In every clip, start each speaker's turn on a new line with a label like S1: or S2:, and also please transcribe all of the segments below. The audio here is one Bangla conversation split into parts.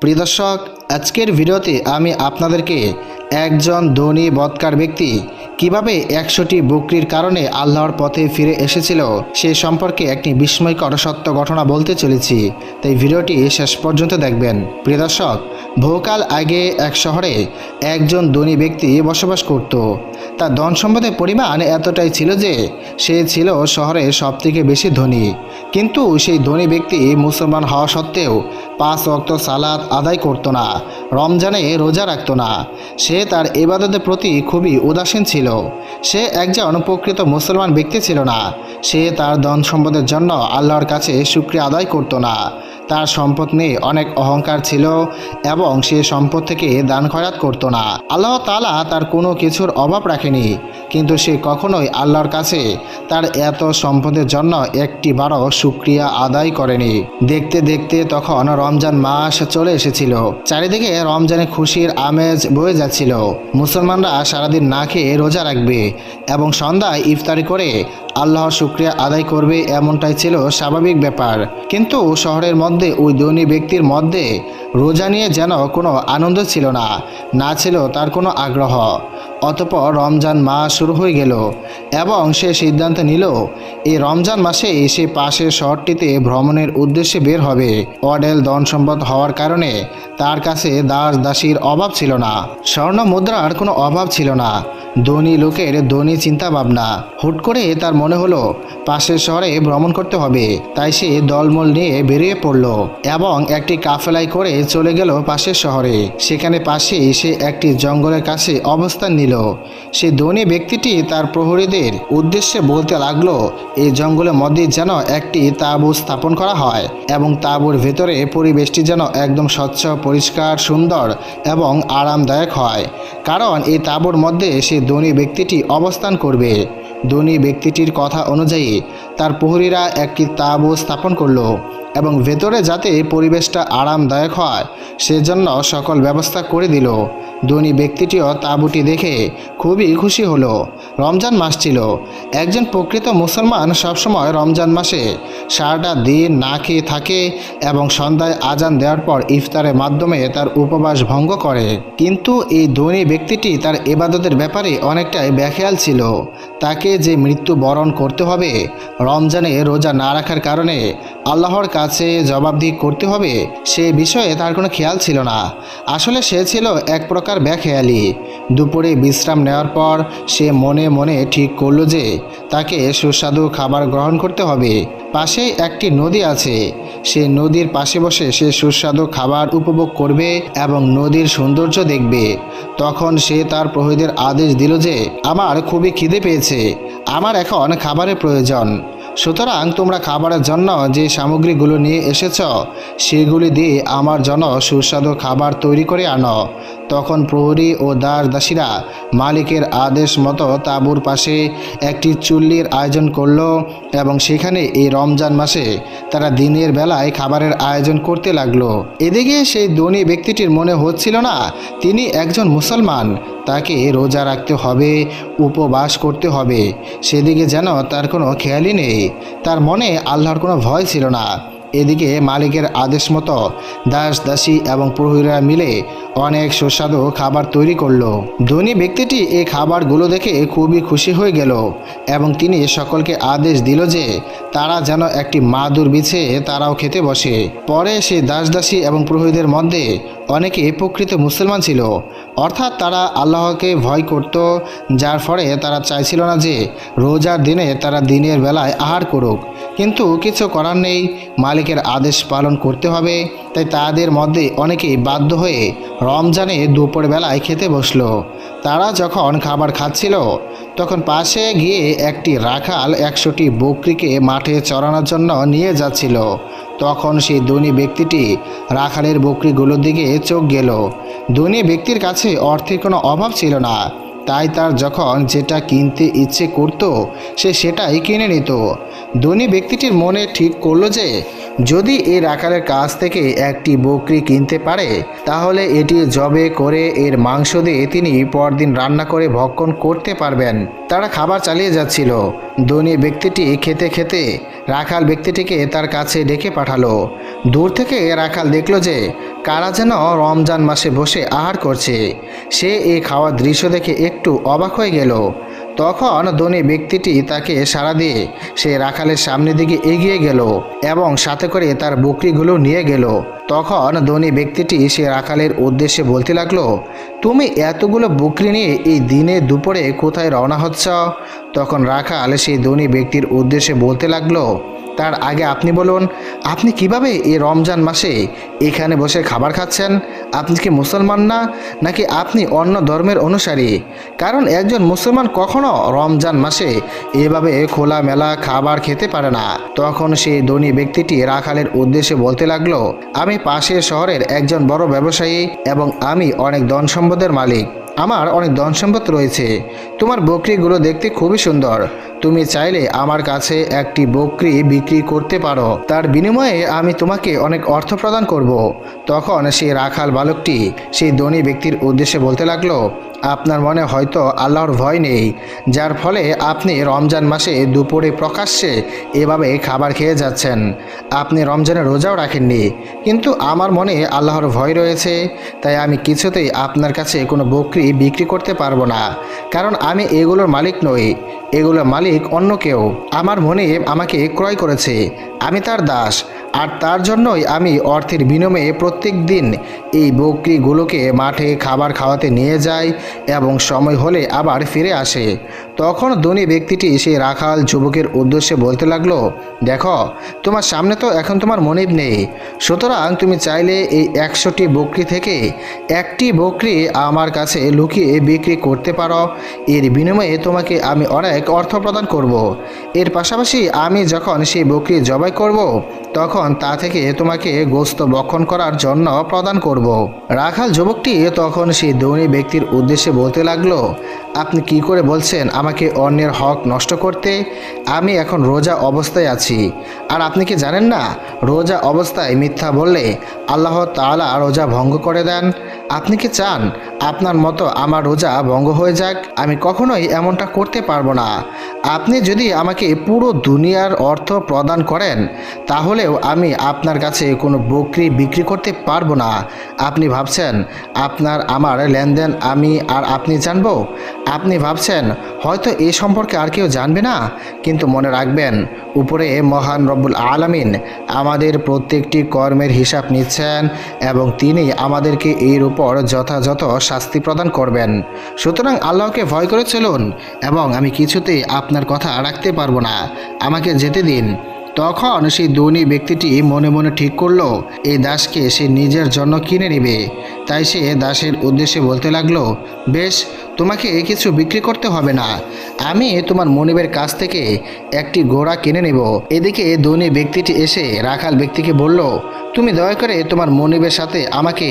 S1: প্রিয় দর্শক, আজকের ভিডিওতে আমি আপনাদেরকে একজন ধনী বৎকার ব্যক্তি কীভাবে একশোটি বকরির কারণে আল্লাহর পথে ফিরে এসেছিল সে সম্পর্কে একটি বিস্ময়কর সত্য ঘটনা বলতে চলেছি। তাই ভিডিওটি শেষ পর্যন্ত দেখবেন। প্রিয় দর্শক, বহুকাল আগে এক শহরে একজন ধনী ব্যক্তি বসবাস করত। তার ধন সম্পদের পরিমাণ এতটাই ছিল যে সে ছিল শহরের সবথেকে বেশি ধনী। কিন্তু সেই ধনী ব্যক্তি মুসলমান হওয়া সত্ত্বেও পাঁচ অক্ত সালাদ আদায় করতো না, রমজানে রোজা রাখতো না। সে তার ইবাদতের প্রতি খুবই উদাসীন ছিল। সে একজন প্রকৃত মুসলমান ব্যক্তি ছিল না। সে তার ধন সম্পদের জন্য আল্লাহর কাছে শুক্রিয়া আদায় করতো না। তার সম্পদ নিয়ে অনেক অহংকার ছিল এবং সে সম্পদ থেকে দান খয়াত করতো না। আল্লাহ তালা তার কোনো কিছুর অভাব রাখেনি, কিন্তু সে কখনোই আল্লাহর কাছে তার এত সম্পদের জন্য একটি বারও শুক্রিয়া আদায় করেনি। দেখতে দেখতে তখন রমজান মাস চলে এসেছিল। চারিদিকে রমজানে খুশির আমেজ বয়ে যাচ্ছিল। মুসলমানরা সারাদিন না খেয়ে রোজা রাখবে এবং সন্ধ্যায় ইফতারি করে আল্লাহর শুক্রিয়া আদায় করবে এমনটাই ছিল স্বাভাবিক ব্যাপার। কিন্তু শহরের মধ্যে ওই ধনী ব্যক্তির মধ্যে রোজা নিয়ে যেন কোনো আনন্দ ছিল না না ছিল তার কোনো আগ্রহ। অতপর রমজান মাস শুরু হয়ে গেল এবং সে সিদ্ধান্ত নিল, এই রমজান মাসে সে পাশের শহরটিতে ভ্রমণের উদ্দেশ্যে বের হবে। অডেল ধন সম্পদ হওয়ার কারণে তার কাছে দাস দাসীর অভাব ছিল না। স্বর্ণ মুদ্রার কোনো অভাব ছিল না। ধনী লোকের ধনী চিন্তা ভাবনা হুট করে তার মনে হলো, পাশের শহরে ভ্রমণ করতে হবে, তাই সে দলমল নিয়ে বেরিয়ে পড়ল এবং একটি কাফেলাই করে চলে গেল পাশের শহরে। সেখানে পাশেই সে একটি জঙ্গলের কাছে অবস্থান নিল। সে ধনী ব্যক্তিটি তার প্রহরীদের উদ্দেশ্যে বলতে লাগল, এই জঙ্গলের মধ্যে যেন একটি তাঁবু স্থাপন করা হয় এবং তাঁবুর ভেতরে পরিবেশটি যেন একদম স্বচ্ছ, পরিষ্কার, সুন্দর এবং আরামদায়ক হয়। কারণ এই তাঁবুর মধ্যে সে ধনী ব্যক্তিটি অবস্থান করবে। ধনী ব্যক্তিটির কথা অনুযায়ী তার প্রহরীরা একটি তাঁবু স্থাপন করল। এবং ভেতরে যাতে পরিবেশটা আরামদায়ক হয়, সেজন্য সকল ব্যবস্থা করে দিল। ধনী ব্যক্তিটিও তাঁবুটি দেখে খুবই খুশি হলো। রমজান মাস ছিল। একজন প্রকৃত মুসলমান সবসময় রমজান মাসে সারাটা দিন না খেয়ে থাকে এবং সন্ধ্যায় আজান দেওয়ার পর ইফতারের মাধ্যমে তার উপবাস ভঙ্গ করে। কিন্তু এই ধনী ব্যক্তিটি তার এবাদতের ব্যাপারে অনেকটাই ব্যাখেয়াল ছিল। তাকে যে মৃত্যু বরণ করতে হবে, রমজানে রোজা না রাখার কারণে আল্লাহর কাছে জবাবদিহি করতে হবে, সে বিষয়ে তার কোনো খেয়াল ছিল না। আসলে সে ছিল এক প্রকার ব্যাখেয়ালি দুপুরে বিশ্রাম নেওয়ার পর সে মনে মনে ঠিক করল যে তাকে সুস্বাদু খাবার গ্রহণ করতে হবে। পাশেই একটি নদী আছে। সে নদীর পাশে বসে সে সুস্বাদু খাবার উপভোগ করবে এবং নদীর সৌন্দর্য দেখবে। তখন সে তার প্রহরীদের আদেশ দিল যে, আমার খুবই খিদে পেয়েছে। আমার এখন খাবারের প্রয়োজন। সুতরাং তোমরা খাবারের জন্য যে সামগ্রীগুলো নিয়ে এসেছ, সেগুলি দিয়ে আমার জন্য সুস্বাদু খাবার তৈরি করে আনো। তখন প্রহরী ও দাস দাসীরা মালিকের আদেশ মতো তাঁবুর পাশে একটি চুল্লির আয়োজন করল এবং সেখানে এই রমজান মাসে তারা দিনের বেলায় খাবারের আয়োজন করতে লাগল। এদিকে সেই ধনী ব্যক্তিটির মনে হচ্ছিল না, তিনি একজন মুসলমান, তাকে রোজা রাখতে হবে, উপবাস করতে হবে, সেদিকে যেন তার কোনো খেয়ালই নেই। তার মনে আল্লাহর কোনো ভয় ছিল না। এদিকে মালিকের আদেশ মতো দাস, দাসী এবং প্রহরীরা মিলে অনেক সুস্বাদু খাবার তৈরি করল। ধনী ব্যক্তিটি এই খাবারগুলো দেখে খুবই খুশি হয়ে গেল এবং তিনি সকলকে আদেশ দিল যে তারা যেন একটি মাদুর বিছে তারাও খেতে বসে। পরে সে দাস, দাসী এবং প্রহরীদের মধ্যে অনেকে প্রকৃত মুসলমান ছিল। অর্থাৎ তারা আল্লাহকে ভয় করত, যার ফলে তারা চাইছিল না যে রোজার দিনে তারা দিনের বেলায় আহার করুক। কিন্তু কিছু করার নেই। মালিকের আদেশ পালন করতে হবে, তাই তাদের মধ্যে অনেকেই বাধ্য হয়ে রমজানে দুপুর বেলায় খেতে বসল। তারা যখন খাবার খাচ্ছিল, তখন পাশে গিয়ে একটি রাখাল একশোটি বকরিকে মাঠে চড়ানোর জন্য নিয়ে যাচ্ছিল। তখন সেই ধনী ব্যক্তিটি রাখালের বকরিগুলোর দিকে চোখ গেল। ধনী ব্যক্তির কাছে অর্থের কোনো অভাব ছিল না। তাই তার যখন যেটা কিনতে ইচ্ছে করত, সে সেটাই কিনে নিত। ধনী ব্যক্তিটির মনে ঠিক করল যে, যদি এর আকারের কাছ থেকে একটি বকরি কিনতে পারে, তাহলে এটি জবে করে এর মাংস দিয়ে তিনি পরদিন রান্না করে ভক্ষণ করতে পারবেন। তারা খাবার চালিয়ে যাচ্ছিল। ধনী ব্যক্তিটি খেতে খেতে রাখাল ব্যক্তিটিকে তার কাছে ডেকে পাঠালো। দূর থেকে রাখাল দেখল যে কারা যেন রমজান মাসে বসে আহার করছে। সে এই খাওয়ার দৃশ্য দেখে একটু অবাক হয়ে গেল। তখন ধনী ব্যক্তিটি তাকে সাড়া দিয়ে সে রাখালের সামনের দিকে এগিয়ে গেল এবং সাথে করে তার বকরিগুলো নিয়ে গেল। তখন ধনী ব্যক্তিটি সে রাখালের উদ্দেশ্যে বলতে লাগল, তুমি এতগুলো বকরি নিয়ে এই দিনে দুপুরে কোথায় রওনা হচ্ছ? তখন রাখাল সেই ধনী ব্যক্তির উদ্দেশ্যে বলতে লাগল তার আগে আপনি বলুন, আপনি কীভাবে এই রমজান মাসে এখানে বসে খাবার খাচ্ছেন? আপনি কি মুসলমান না? নাকি আপনি অন্য ধর্মের অনুসারী? কারণ একজন মুসলমান কখনো রমজান মাসে এভাবে খোলামেলা খাবার খেতে পারে না। তখন সেই ধনী ব্যক্তিটি রাখালের উদ্দেশ্যে বলতে লাগল, আমি পাশের শহরের একজন বড় ব্যবসায়ী এবং আমি অনেক ধন সম্পদের মালিক। আমার অনেক ধন সম্পদ রয়েছে। তোমার বকরিগুলো দেখতে খুবই সুন্দর। তুমি চাইলে আমার কাছে একটি বকরি বিক্রি করতে পারো। তার বিনিময়ে আমি তোমাকে অনেক অর্থ প্রদান করব। তখন সেই রাখাল বালকটি সেই ধনী ব্যক্তির উদ্দেশ্যে বলতে লাগল আপনার মনে হয়তো আল্লাহর ভয় নেই, যার ফলে আপনি রমজান মাসে দুপুরে প্রকাশ্যে এভাবে খাবার খেয়ে যাচ্ছেন। আপনি রমজানে রোজাও রাখেননি, কিন্তু আমার মনে আল্লাহর ভয় রয়েছে, তাই আমি কিছুতেই আপনার কাছে কোনো বকরি বিক্রি করতে পারব না, কারণ আমি এগুলোর মালিক নই, এগুলোর মালিক অন্য কেউ। আমার মনে আমাকে ক্রয় করেছে আমি তার দাস, আর তার জন্যই আমি অর্থের বিনিময়ে প্রত্যেক দিন এই বকরিগুলোকে মাঠে খাবার খাওয়াতে নিয়ে যাই এবং সময় হলে আবার ফিরে আসে। তখন ধনী ব্যক্তিটি সেই রাখাল যুবকের উদ্দেশ্যে বলতে লাগল, দেখো, তোমার সামনে তো এখন তোমার মনিব নেই সুতরাং তুমি চাইলে এই একশোটি বকরি থেকে একটি বকরি আমার কাছে লুকিয়ে বিক্রি করতে পারো এর বিনিময়ে তোমাকে আমি অনেক অর্থ প্রদান করব। এর পাশাপাশি আমি যখন সেই বকরি জবাই করব, তখন তা থেকে তোমাকে গোস্ত বক্ষণ করার জন্য প্রদান করব। রাখাল যুবকটি তখন সেই ধনী ব্যক্তির উদ্দেশ্যে বলতে লাগল, আপনি কি করে বলছেন আমাকে অন্যের হক নষ্ট করতে আমি এখন রোজা অবস্থায় আছি। আর আপনি কি জানেন না, রোজা অবস্থায় মিথ্যা বললে আল্লাহ তাআলা রোজা ভঙ্গ করে দেন? আপনি কি চান আপনার মতো আমার রোজা ভঙ্গ হয়ে যাক? আমি কখনোই এমনটা করতে পারব না। আপনি যদি আমাকে পুরো দুনিয়ার অর্থ প্রদান করেন, তাহলেও আমি আপনার কাছে কোনো বকরি বিক্রি করতে পারব না। আপনি ভাবছেন, আপনার আমার লেনদেন আমি আর আপনি জানব? আপনি ভাবছেন হয়তো এই সম্পর্কে আর কেউ জানবে না, কিন্তু মনে রাখবেন, উপরে মহান রব্বুল আলামিন আমাদের প্রত্যেকটি কর্মের হিসাব নিচ্ছেন এবং তিনি আমাদেরকে এর উপর যথাযথ শাস্তি প্রদান করবেন। সুতরাং আল্লাহকে ভয় করে চলুন এবং আমি কিছুতেই আপনার কথা রাখতে পারব না। আমাকে যেতে দিন। তখন সেই ধনী ব্যক্তিটি মনে মনে ঠিক করল এই দাসকে সে নিজের জন্য কিনে নেবে। তাই সে দাসের উদ্দেশ্যে বলতে লাগল, বেশ তোমাকে কিছু বিক্রি করতে হবে না। আমি তোমার মনিবের কাছ থেকে একটি ঘোড়া কিনে নেব। এদিকে ধনী ব্যক্তিটি এসে রাখাল ব্যক্তিকে বলল, তুমি দয়া করে তোমার মনিবের সাথে আমাকে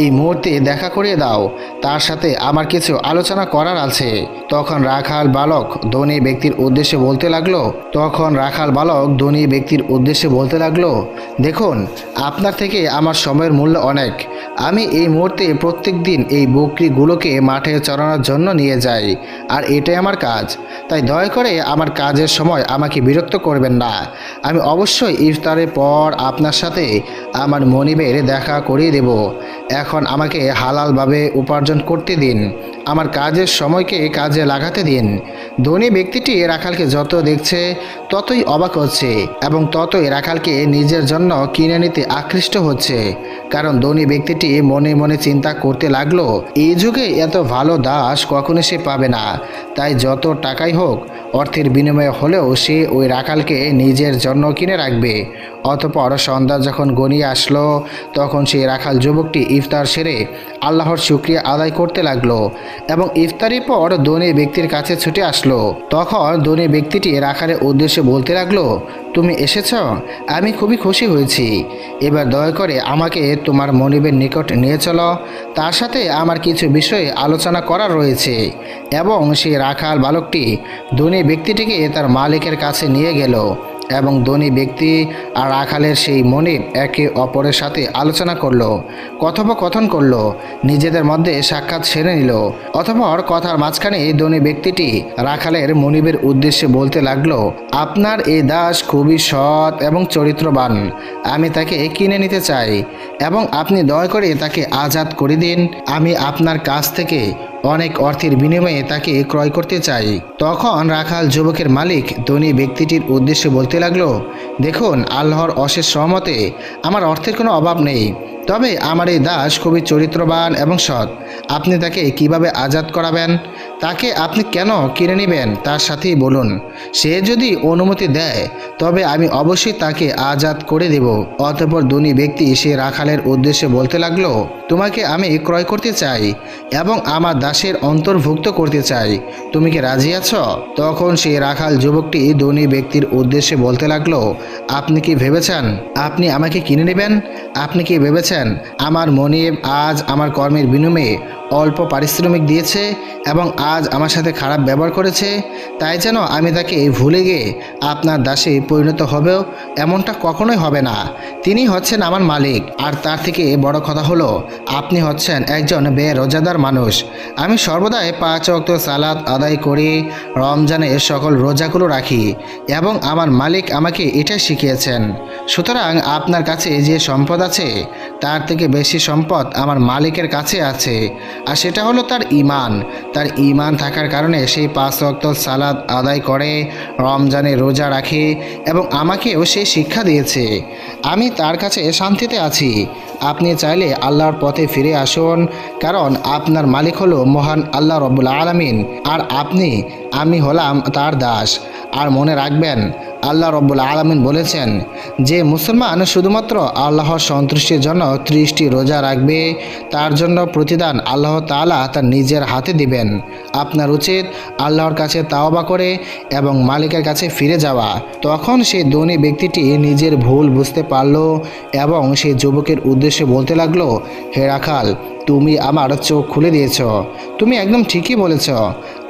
S1: এই মুহূর্তে দেখা করিয়ে দাও। তার সাথে আমার কিছু আলোচনা করার আছে। তখন রাখাল বালক ধনী ব্যক্তির উদ্দেশ্যে বলতে লাগল, তখন রাখাল বালক ধনী ব্যক্তির উদ্দেশ্যে বলতে লাগল, দেখুন, আপনার থেকে আমার সময়ের মূল্য অনেক। আমি এই মুহূর্তে প্রত্যেক দিন এই বকরিগুলোকে মাঠে চড়ানোর জন্য নিয়ে যাই, আর এটাই আমার কাজ। তাই দয়া করে আমার কাজের সময় আমাকে বিরক্ত করবেন না। আমি অবশ্যই ইফতারের পর আপনার সাথে আমার মনিবের দেখা করিয়ে দেব। এখন আমাকে হালালভাবে উপার্জন করতে দিন। আমার কাজের সময়কে কাজে লাগাতে দিন। ধনী ব্যক্তিটি রাখালকে যত দেখছে, ততই অবাক হচ্ছে এবং ততই রাখালকে নিজের জন্য কিনে নিতে আকৃষ্ট হচ্ছে। কারণ ধনী ব্যক্তিটি মনে মনে চিন্তা করতে লাগল, এই যুগে এত ভালো দাস কখনো সে পাবে না। তাই যত টাকাই হোক অর্থের বিনিময়ে হলেও সে ওই রাখালকে নিজের জন্য কিনে রাখবে। অতপর সন্ধ্যা যখন গনিয়ে আসলো, তখন সেই রাখাল যুবকটি ইফতার সেরে আল্লাহর শুক্রিয়া আদায় করতে লাগল এবং ইফতারের পর ধনী ব্যক্তির কাছে ছুটে আসলো। তখন ধনী ব্যক্তিটি রাখালের উদ্দেশ্যে বলতে লাগল, তুমি এসেছ? আমি খুবই খুশি হয়েছি। এবার দয়া করে আমাকে তোমার মনিবের নিকট নিয়ে চলো। তার সাথে আমার কিছু বিষয়ে আলোচনা করার রয়েছে। এবং সেই রাখাল বালকটি ধনী ব্যক্তিটিকে তার মালিকের কাছে নিয়ে গেল এবং ধনী ব্যক্তি আর রাখালের সেই মনিব একে অপরের সাথে আলোচনা করল, কথোপকথন করল, নিজেদের মধ্যে সাক্ষাৎ সেরে নিল। অতঃপর কথার মাঝখানে ধনী ব্যক্তিটি রাখালের মনিবের উদ্দেশ্যে বলতে লাগল, আপনার এই দাস খুবই সৎ এবং চরিত্রবান। আমি তাকে কিনে নিতে চাই এবং আপনি দয়া করে তাকে আজাদ করে দিন। আমি আপনার কাছ থেকে অনেক অর্থের বিনিময়ে তাকে ক্রয় করতে চাই তখন রাখাল যুবকের মালিক ধনী ব্যক্তিটির উদ্দেশ্যে বলতে লাগল, দেখুন, আল্লাহর অশেষ সহমতে আমার অর্থের কোনো অভাব নেই। তবে আমার এই দাস খুবই চরিত্রবান এবং সৎ। আপনি তাকে কীভাবে আজাদ করাবেন? তাকে আপনি কেন কিনে নেবেন? তার সাথেই বলুন। সে যদি অনুমতি দেয়, তবে আমি অবশ্যই তাকে আজাদ করে দেব। অতঃপর ধনী ব্যক্তি সে রাখালের উদ্দেশ্যে বলতে লাগল, তোমাকে আমি ক্রয় করতে চাই এবং আমার দাসের অন্তর্ভুক্ত করতে চাই। তুমি কি রাজি আছো? তখন সে রাখাল যুবকটি ধনী ব্যক্তির উদ্দেশ্যে বলতে লাগল, আপনি কি ভেবেছেন? আপনি আমাকে কিনে নেবেন? আপনি কি ভেবেছেন আমার মনিব আজ আমার কর্মের বিনিময়ে অল্প পারিশ্রমিক দিয়েছে এবং আজ আমার সাথে খারাপ ব্যবহার করেছে, তাই যেন আমি তাকে ভুলে গিয়ে আপনার দাসে পরিণত হবেও এমনটা কখনোই হবে না। তিনি হচ্ছেন আমার মালিক, আর তার থেকে বড় কথা হলো, আপনি হচ্ছেন একজন বেরোজাদার মানুষ। আমি সর্বদাই পাঁচ অক্ত সালাদ আদায় করি, রমজানে সকল রোজাগুলো রাখি, এবং আমার মালিক আমাকে এটা শিখিয়েছেন। সুতরাং আপনার কাছে যে সম্পদ আছে, তার থেকে বেশি সম্পদ আমার মালিকের কাছে আছে। আর সেটা হলো তার ইমান তার ইমান থাকার কারণে সেই পাঁচ অক্ত সালাদ আদায় করে, রমজানে রোজা রাখে এবং আমাকেও সে শিক্ষা দিয়েছে। আমি তার কাছে শান্তিতে আছি। আপনি চাইলে আল্লাহর পথে ফিরে আসুন, কারণ আপনার মালিক হলো মহান আল্লাহ রব্বুল আলমিন। আর আপনি, আমি হলাম তার দাস। আর মনে রাখবেন আল্লাহ রব্বুল আলমিন বলেছেন যে মুসলমান শুধুমাত্র আল্লাহর সন্তুষ্টির জন্য ত্রিশটি রোজা রাখবে, তার জন্য প্রতিদান আল্লাহ তাআলা তার নিজের হাতে দিবেন। আপনার উচিত আল্লাহর কাছে তাওবা করে এবং মালিকের কাছে ফিরে যাওয়া। তখন সেই ধনী ব্যক্তিটি নিজের ভুল বুঝতে পারল এবং সেই যুবকের উদ্দেশ্যে বলতে লাগল, হে রাখাল তুমি আমার চোখ খুলে দিয়েছ। তুমি একদম ঠিকই বলেছ।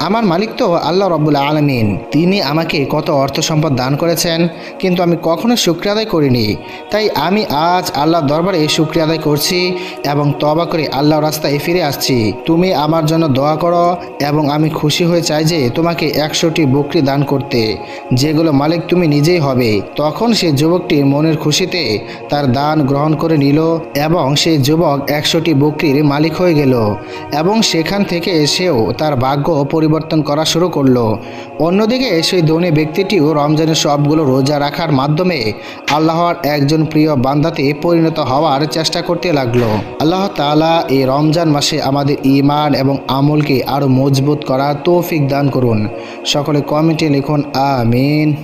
S1: আমার মালিক তো আল্লাহ রব্বুল আলমিন। তিনি আমাকে কত অর্থ সম্পদ দান করেছেন, কিন্তু আমি কখনো শুক্রিয়া আদায় করিনি। তাই আমি আজ আল্লাহর দরবারে শুক্রিয়া আদায় করছি এবং তবা করে আল্লাহর রাস্তায় ফিরে আসছি। তুমি আমার জন্য দোয়া করো এবং আমি খুশি হয়ে চাই যে তোমাকে একশোটি বকরি দান করতে। যেগুলো মালিক তুমি নিজেই হবে। তখন সেই যুবকটি মনের খুশিতে তার দান গ্রহণ করে নিল এবং সেই যুবক একশোটি বকরির মালিক হয়ে গেল এবং সেখান থেকে এসেও তার ভাগ্য পরিবর্তন করা শুরু করল। অন্যদিকে সেই ধনী ব্যক্তিটিও রমজানের সবগুলো রোজা রাখার মাধ্যমে আল্লাহর একজন প্রিয় বান্দাতে পরিণত হওয়ার চেষ্টা করতে লাগল। আল্লাহ তাআলা এই রমজান মাসে আমাদের ইমান এবং আমলকে আরও মজবুত করার তৌফিক দান করুন। সকলে কমেন্টে লিখুন, আমিন।